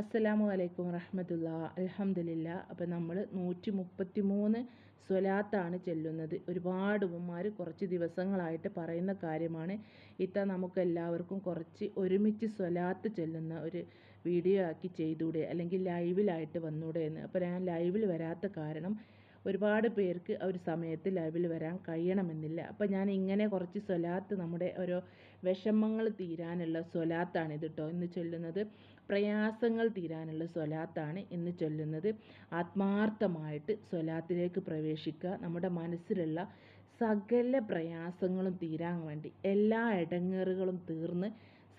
അസ്സലാമു അലൈക്കും റഹ്മത്തുള്ള. അലഹമ്മദില്ല അപ്പോൾ നമ്മൾ നൂറ്റി മുപ്പത്തി മൂന്ന് സ്വലാത്താണ് ചെല്ലുന്നത്. ഒരുപാട് ഉമ്മമാർ കുറച്ച് ദിവസങ്ങളായിട്ട് പറയുന്ന കാര്യമാണ്. ഇത്ത നമുക്ക് എല്ലാവർക്കും കുറച്ച് ഒരുമിച്ച് സ്വലാത്ത് ചെല്ലുന്ന ഒരു വീഡിയോ ആക്കി ചെയ്തൂടെ അല്ലെങ്കിൽ ലൈവിലായിട്ട് വന്നൂടെ എന്ന്. അപ്പോൾ ഞാൻ ലൈവിൽ വരാത്ത കാരണം ഒരുപാട് പേർക്ക് ആ ഒരു സമയത്ത് ലൈവിൽ വരാൻ കഴിയണമെന്നില്ല. അപ്പോൾ ഞാൻ ഇങ്ങനെ കുറച്ച് സ്വലാത്ത് നമ്മുടെ ഓരോ വിഷമങ്ങൾ തീരാനുള്ള സ്വലാത്താണ് ഇത് കേട്ടോ ഇന്ന് ചൊല്ലുന്നത്. പ്രയാസങ്ങൾ തീരാനുള്ള സ്വലാത്താണ് എന്ന് ചൊല്ലുന്നത്. ആത്മാർത്ഥമായിട്ട് സ്വലാത്തിലേക്ക് പ്രവേശിക്കുക നമ്മുടെ മനസ്സിലുള്ള സകല പ്രയാസങ്ങളും തീരാൻ വേണ്ടി എല്ലാ ഇടങ്ങേറുകളും തീർന്ന്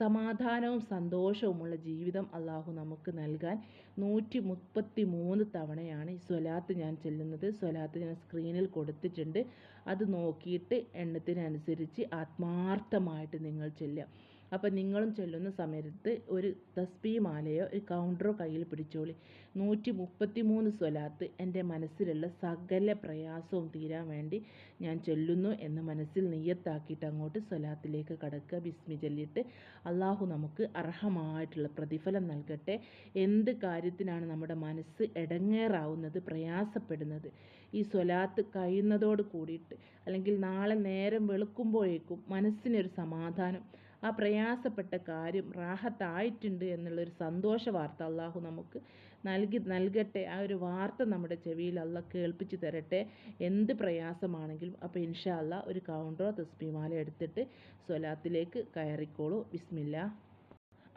സമാധാനവും സന്തോഷവുമുള്ള ജീവിതം അള്ളാഹു നമുക്ക് നൽകാൻ നൂറ്റി മുപ്പത്തി മൂന്ന് തവണയാണ് ഈ സ്വലാത്ത് ഞാൻ ചെല്ലുന്നത്. സ്വലാത്ത് ഞാൻ സ്ക്രീനിൽ കൊടുത്തിട്ടുണ്ട്. അത് നോക്കിയിട്ട് എണ്ണത്തിനനുസരിച്ച് ആത്മാർത്ഥമായിട്ട് നിങ്ങൾ ചെല്ലുക. അപ്പം നിങ്ങളും ചൊല്ലുന്ന സമയത്ത് ഒരു തസ്ബി മാലയോ ഒരു കൗണ്ടറോ കയ്യിൽ പിടിച്ചോളി. നൂറ്റി മുപ്പത്തി മൂന്ന് സ്വലാത്ത് എന്റെ മനസ്സിലുള്ള സകല പ്രയാസവും തീരാൻ വേണ്ടി ഞാൻ ചൊല്ലുന്നു എന്ന് മനസ്സിൽ നെയ്യത്താക്കിയിട്ട് അങ്ങോട്ട് സ്വലാത്തിലേക്ക് കടക്കുക ബിസ്മി ചൊല്ലിയിട്ട് അള്ളാഹു നമുക്ക് അർഹമായിട്ടുള്ള പ്രതിഫലം നൽകട്ടെ. എന്ത് കാര്യത്തിനാണ് നമ്മുടെ മനസ്സ് ഇടങ്ങേറാവുന്നത് പ്രയാസപ്പെടുന്നത്? ഈ സ്വലാത്ത് കഴിയുന്നതോട് കൂടിയിട്ട് അല്ലെങ്കിൽ നാളെ നേരം വെളുക്കുമ്പോഴേക്കും മനസ്സിനൊരു സമാധാനം ആ പ്രയാസപ്പെട്ട കാര്യം റാഹത്തായിട്ടുണ്ട് എന്നുള്ളൊരു സന്തോഷ വാർത്ത അള്ളാഹു നമുക്ക് നൽകി നൽകട്ടെ. ആ ഒരു വാർത്ത നമ്മുടെ ചെവിയിൽ അള്ള കേൾപ്പിച്ച് തരട്ടെ. എന്ത് പ്രയാസമാണെങ്കിലും അപ്പോൾ ഇൻഷാ അല്ല ഒരു കൗണ്ടറോ തസ്ബിമാല എടുത്തിട്ട് സ്വലാത്തിലേക്ക് കയറിക്കോളൂ. ബിസ്മില്ല.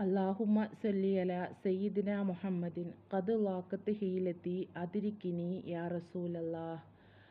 അള്ളാഹുമ്മ സല്ലി അല സയ്യിദിന മുഹമ്മദിൻ. കത് വാക്കത്ത് ഹീലത്തി. അതിരിക്കിനി യാ റസൂലല്ലാഹ്.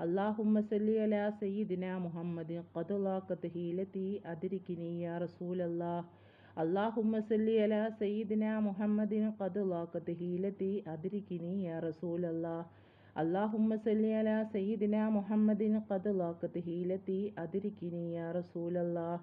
അള്ളാഹുമ്മ സല്ലി അല സയ്യിദിന മുഹമ്മദ് വാക്കത്ത് ഹീലെത്തി അതിരിക്കിനി യാ റസൂലല്ലാഹ്. അള്ളാഹുമ്മ സല്ലി അല സയ്യിദിന മുഹമ്മദിൻ വാക്കത്ത് ഹീലെത്തി അതിരിക്കിനി യാ റസൂലല്ലാഹ്. അള്ളാഹുമ്മ സല്ലി അല സയ്യിദിന മുഹമ്മദിൻ വാക്കത്ത് ഹീലെത്തി അതിരിക്കിനി യാ റസൂലല്ലാഹ്.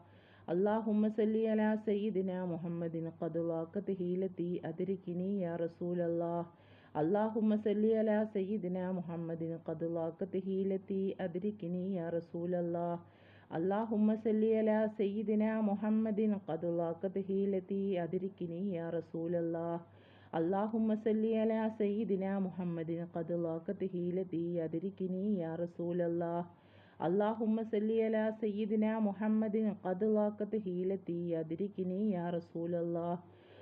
അള്ളാഹുമ്മ സല്ലി അല സയ്യിദിന മുഹമ്മദിൻ വാക്കത്ത് ഹീലെത്തി അതിരിക്കിനി യാ റസൂലല്ലാഹ്. അള്ളാഹുമ്മ സല്ലി അല സയ്യിദിന മുഹമ്മദിൻ കത് വാക്കത്ത് ഹീലെത്തി അതിരിക്കിനി യാ റസൂലല്ലാഹ് അള്ളാഹുമ്മ സല്ലി അല സയ്യിദിന മുഹമ്മദിൻ കത് വാക്കത്ത് ഹീലെത്തി അതിരിക്കിനി യാ റസൂലല്ലാഹ് അള്ളാഹുമ്മ സല്ലി അല സയ്യിദിന മുഹമ്മദിൻ കത് വാക്കത്ത് ഹീലെത്തി അതിരിക്കിനി യാ റസൂലല്ലാഹ് അള്ളാഹുമ്മ സല്ലി അല സയ്യിദിന മുഹമ്മദിൻ കത് വാക്കത്ത് ഹീലെത്തി അതിരിക്കിനി യാ റസൂലല്ലാഹ് അള്ളാഹുമ്മ സല്ലി അല സയ്യിദിന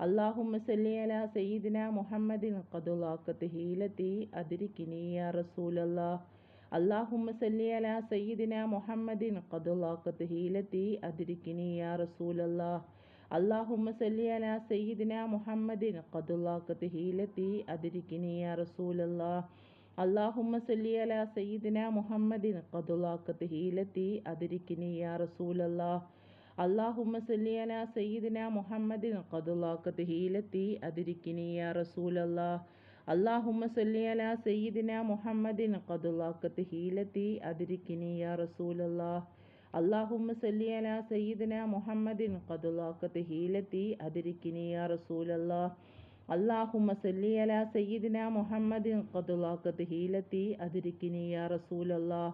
അള്ളാഹുമ്മ സല്ലിയല സയ്യിദിന മുഹമ്മദിൻ ഖദുലാക്കത്ത് ഹീലത്തി അതിരിക്കിനി റസൂലല്ലാഹ്. റസൂലല്ലാ അള്ളാഹുമ്മ സല്ലിയല സയ്യിദിന മുഹമ്മദിൻ ഖദുലാക്കത്ത് ഹീലത്തി അതിരിക്കിനി റസൂലല്ലാഹ്. റസൂലല്ലാ അള്ളാഹുമ്മ സല്ലിയല സയ്യിദിന മുഹമ്മദിൻ ഖദുലാക്കത്ത് ഹീലത്തി അതിരിക്കിനി യാ റസൂലല്ലാ സല്ലിയല സയ്യിദിന മുഹമ്മദിൻ ഖദുലാക്കത്ത് ഹീലത്തി അതിരിക്കിനി യാ അള്ളാഹുമ്മ സല്ലിയന സയ്യിദിന മുഹമ്മദിൻ ഖദുലാഖത്ത് ഹീലത്തി അതിരിക്കിനി യാ റസൂലല്ലാ അള്ളാഹുമ്മ സല്ലിയല സയ്യിദിന മുഹമ്മദിൻ ഖദുലാഖത്ത് ഹീലത്തി അതിരിക്കിനി റസൂലല്ലാ അള്ളാഹുമ്മ സല്ലിയല സയ്യിദിന മുഹമ്മദിൻ ഖദുലാഖത്ത് ഹീലത്തി അതിരിക്കിനി റസൂലല്ലാ അള്ളാഹുമ്മ സല്ലിയല സയ്യിദിന മുഹമ്മദിൻ ഖദുലാഖത്ത് ഹീലത്തി അതിരിക്കിനി റസൂലല്ലാ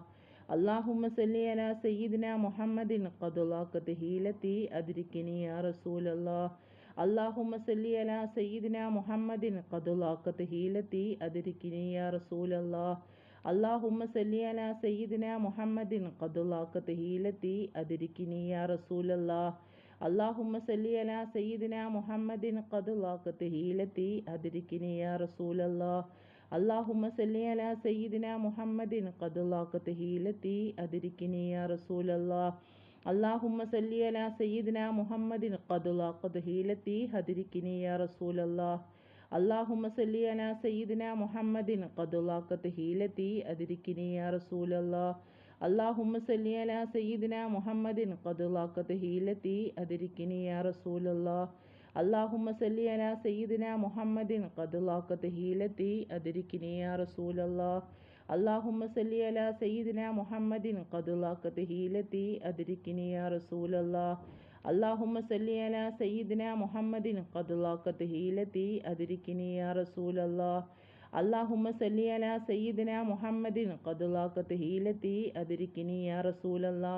അള്ളാഹുമ്മ സല്ലി അല സയ്യിദിന മുഹമ്മദിൻ ഖദുലാഖത്ത് ഹീലത്തി അദ്രിക്കിനി യാ റസൂൽ അള്ളാഹ് അള്ളാഹുമ്മ സല്ലി അല സയ്യിദിന മുഹമ്മദിൻ ഖദുലാഖത്ത് ഹീലത്തി അദ്രിക്കിനി യാ റസൂൽ അള്ളാഹ് അള്ളാഹുമ്മ സല്ലി അല സയ്യിദിന മുഹമ്മദിൻ ഖദുലാഖത്ത് ഹീലത്തി അദ്രിക്കിനി യാ റസൂൽ അള്ളാഹ് അള്ളാഹുമ്മ സല്ലി അല സയ്യിദിന മുഹമ്മദിൻ ഖദുലാഖത്ത് ഹീലത്തി അദ്രിക്കിനി യാ റസൂൽ അള്ളാഹ് അള്ളാഹുമ്മ സല്ലി അല സയ്യിദിന മുഹമ്മദിൻ. ഖദുല്ലാഖത്ത് ഹീലത്തി അതിരിക്കിനിയ റസൂൽ അള്ളാഹ് അള്ളാഹുമ്മ സല്ലി അല സയ്യിദിന മുഹമ്മദിൻ. ഖദുല്ലാഖത്ത് ഹീലത്തി ഹതിരിക്കിനിയ റസൂൽ അള്ളാഹ് അള്ളാഹുമ്മ സല്ലി അല സയ്യിദിന മുഹമ്മദിൻ. ഖദുല്ലാഖത്ത് ഹീലത്തി അതിരിക്കിനിയ റസൂൽ അള്ളാഹ് അള്ളാഹുമ്മ സല്ലി അല സയ്യിദിന മുഹമ്മദിൻ. ഖദുല്ലാഖത്ത് ഹീലത്തി അതിരിക്കിനിയ റസൂൽ അള്ളാഹ് അള്ളാഹുമ്മ സല്ലിയന സയ്യിദിന മുഹമ്മദിൻ. ഖദ്ലാഖത്ത് ഹീലത്തി അതിരിക്കിനിയ റസൂലല്ലാ അള്ളാഹുമ്മ സല്ലിയല സയ്യിദിന മുഹമ്മദിൻ. കദുലാക്കത്ത് ഹീലത്തി അതിരിക്കിനിയ റസൂലല്ലാ അള്ളാഹുമ്മ സല്ലിയല സയ്യിദിന മുഹമ്മദിൻ. കദുലാക്കത്ത് ഹീലത്തി അതിരിക്കിനിയ റസൂലല്ലാ അള്ളാഹുമ്മ സല്ലിയല സയ്യിദിന മുഹമ്മദിൻ. കദുലാക്കത്ത് ഹീലത്തി അതിരിക്കിനിയ റസൂലല്ലാ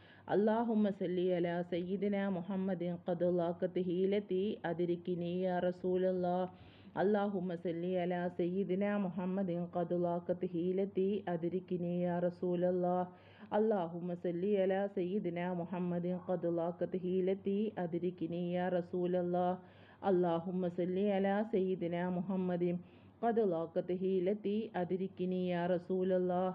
اللهم صل على سيدنا محمد قد لاقت هيلتي أدركني يا رسول الله اللهم صل على سيدنا محمد قد لاقت هيلتي أدركني يا رسول الله اللهم صل على سيدنا محمد قد لاقت هيلتي أدركني يا رسول الله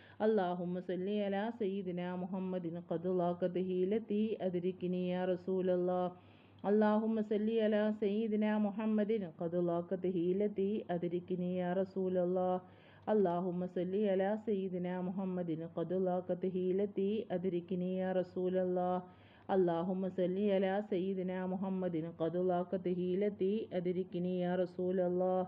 اللهم صل على سيدنا محمد قد لاقت هيلتي أدركني يا رسول الله. اللهم صل على سيدنا محمد قد لاقت هيلتي أدركني يا رسول الله. اللهم صل على سيدنا محمد قد لاقت هيلتي أدركني يا رسول الله. اللهم صل على سيدنا محمد قد لاقت هيلتي أدركني يا رسول الله.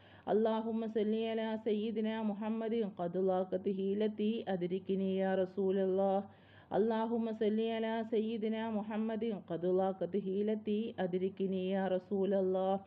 അള്ളാഹുമ സല്ലിയല സയ്യിദിന മുഹമ്മദ് ഖദുലാഖത്തിഹീലത്തി അതിരിക്കിനിയ റസൂലല്ലാഹ്. അള്ളാഹുമ സല്ലിയല സയ്യിദിന മുഹമ്മദ് ഖദുലാഖത്തിഹീലത്തി അതിരിക്കിനിയ റസൂലല്ലാഹ്.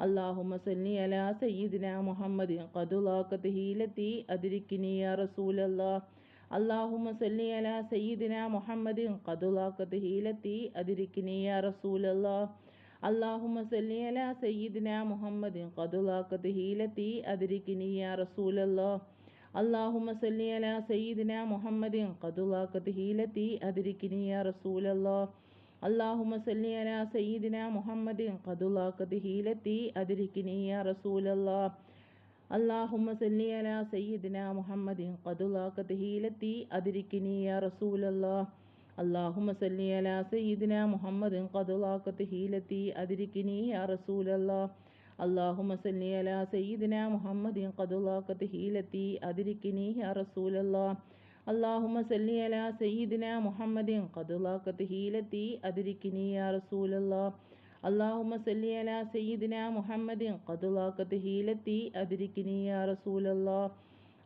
അള്ളാഹുമ സല്ലി അല സയ്യിദിന മുഹമ്മദ് ഖദുലാഖത്തിഹീലത്തി അതിരിക്കിനിയ റസൂലല്ലാഹ്. അള്ളാഹുമ സല്ലി അല സയ്യിദിന മുഹമ്മദ് ഖദുലാഖത്തിഹീലത്തി അതിരിക്കിനിയ റസൂലല്ലാഹ്. അള്ളാഹുമ സല്ലി സയ്യിദിന മുഹമ്മദിൻ കതുലാക്കത്ത് ഹീലത്തി അതിരിക്കിനി റസൂലല്ലോ. അള്ളാഹുമ സല്ലി സയ്യിദിന മുഹമ്മദിൻ ഹീലത്തി അതിരിക്കിനി റസൂലല്ലോ. അള്ളാഹുമ സല്ലി സയ്യിദിന മുഹമ്മദിൻ ഹീലത്തി അതിരിക്കിനി റസൂലല്ലോ. അള്ളാഹുമ സല്ലി സയ്യിദിന മുഹമ്മദിൻ ഹീലത്തി അതിരിക്കിനി റസൂലല്ലോ. اللهم صل على سيدنا محمد قد لاقت هيلتي أدركني يا رسول الله. اللهم صل على سيدنا محمد قد لاقت هيلتي أدركني يا رسول الله. اللهم صل على سيدنا محمد قد لاقت هيلتي أدركني يا رسول الله. اللهم صل على سيدنا محمد قد لاقت هيلتي أدركني يا رسول الله.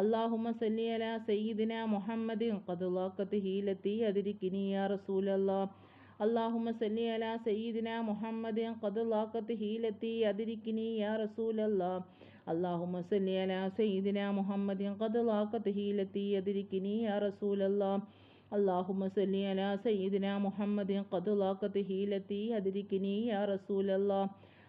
അള്ളാഹുമ സല്ലിയല സയ്യിദിന മുഹമ്മദ് കതുലാക്കത്ത് ഹീലത്തി അതിരിക്കിനിയ റസൂലല്ലാ. അള്ളാഹുമ സല്ലി അല സയ്യിദിന മുഹമ്മദ് ഖദുലാഖത്ത് ഹീലത്തി അതിരിക്കിനി യാ റസൂലല്ലാ. അള്ളാഹുമ സല്ലി അല സയ്യിദിന മുഹമ്മദ് ഖദുലാഖത്ത് ഹീലത്തി അതിരിക്കിനി യാ റസൂലല്ലാ. അള്ളാഹുമ സല്ലി അല സയ്യിദിന മുഹമ്മദ് ഖദുലാഖത്ത് ഹീലത്തി അതിരിക്കിനി യാ റസൂലല്ലാ.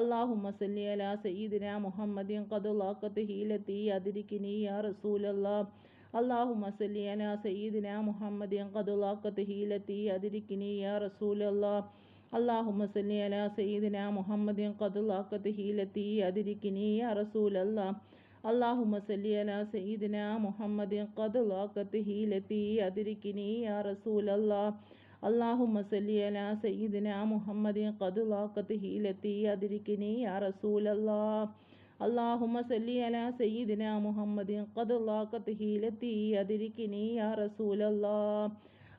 اللهم صل على سيدنا محمد قد لاقت هيلتي أدركني يا رسول الله. اللهم صل على سيدنا محمد قد لاقت هيلتي أدركني يا رسول الله. اللهم صل على سيدنا محمد قد لاقت هيلتي أدركني يا رسول الله. اللهم صل على سيدنا محمد قد لاقت هيلتي أدركني يا رسول الله. അള്ളാഹുമ്മ സല്ലി അലാ സയ്യിദിന മുഹമ്മദിൻ ഖദുലാഖത്ത് ഹീലത്തി അതിരിക്കിനി യാ റസൂലല്ലാ അള്ളാഹുമ്മ സല്ലി അലാ സയ്യിദിന മുഹമ്മദിൻ ഖദുലാഖത്ത് ഹീലത്തി അതിരിക്കിനി യാ റസൂലല്ലാ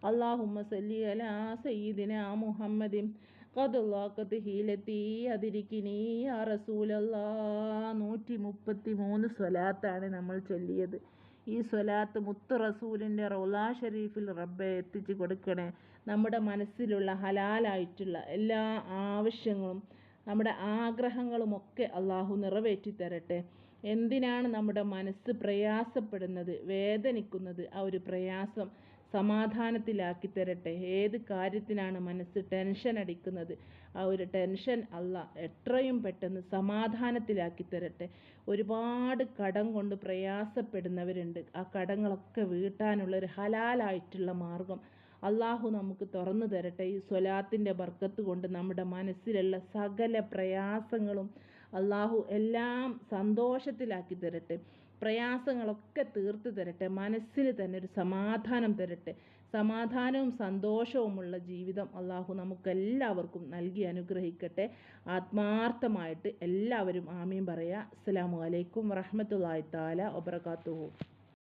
അള്ളാഹുമ്മ സല്ലി അലാ സയ്യിദിന മുഹമ്മദിൻ ഖദുലാഖത്ത് ഹീലത്തി അതിരിക്കിനി യാ റസൂലല്ലാ നൂറ്റി മുപ്പത്തി മൂന്ന് സ്വലാത്താണ് നമ്മൾ ചൊല്ലിയത്. ഈ സ്വലാത്ത് മുത്തു റസൂലിന്റെ റൗലാ ഷരീഫിൽ റബ്ബെ എത്തിച്ചു കൊടുക്കണേ. നമ്മുടെ മനസ്സിലുള്ള ഹലാലായിട്ടുള്ള എല്ലാ ആവശ്യങ്ങളും നമ്മുടെ ആഗ്രഹങ്ങളുമൊക്കെ അള്ളാഹു നിറവേറ്റി തരട്ടെ എന്തിനാണ് നമ്മുടെ മനസ്സ് പ്രയാസപ്പെടുന്നത് വേദനിക്കുന്നത്? ആ ഒരു പ്രയാസം സമാധാനത്തിലാക്കി തരട്ടെ. ഏത് കാര്യത്തിനാണ് മനസ്സ് ടെൻഷൻ അടിക്കുന്നത്? ആ ഒരു ടെൻഷൻ അല്ല എത്രയും പെട്ടെന്ന് സമാധാനത്തിലാക്കി തരട്ടെ. ഒരുപാട് കടം കൊണ്ട് പ്രയാസപ്പെടുന്നവരുണ്ട്. ആ കടങ്ങളൊക്കെ വീട്ടാനുള്ള ഒരു ഹലാലായിട്ടുള്ള മാർഗം അള്ളാഹു നമുക്ക് തുറന്നു തരട്ടെ. ഈ സ്വലാത്തിന്റെ ബർക്കത്ത് കൊണ്ട് നമ്മുടെ മനസ്സിലുള്ള സകല പ്രയാസങ്ങളും അള്ളാഹു എല്ലാം സന്തോഷത്തിലാക്കി തരട്ടെ. പ്രയാസങ്ങളൊക്കെ തീർത്ത് തരട്ടെ മനസ്സിന് തന്നെ ഒരു സമാധാനം തരട്ടെ. സമാധാനവും സന്തോഷവുമുള്ള ജീവിതം അള്ളാഹു നമുക്കെല്ലാവർക്കും നൽകി അനുഗ്രഹിക്കട്ടെ. ആത്മാർത്ഥമായിട്ട് എല്ലാവരും ആമീൻ പറയുക. അസ്സലാമു അലൈക്കും വറഹമത്തല്ലാത്താല താല വബർക്കാത്തുഹു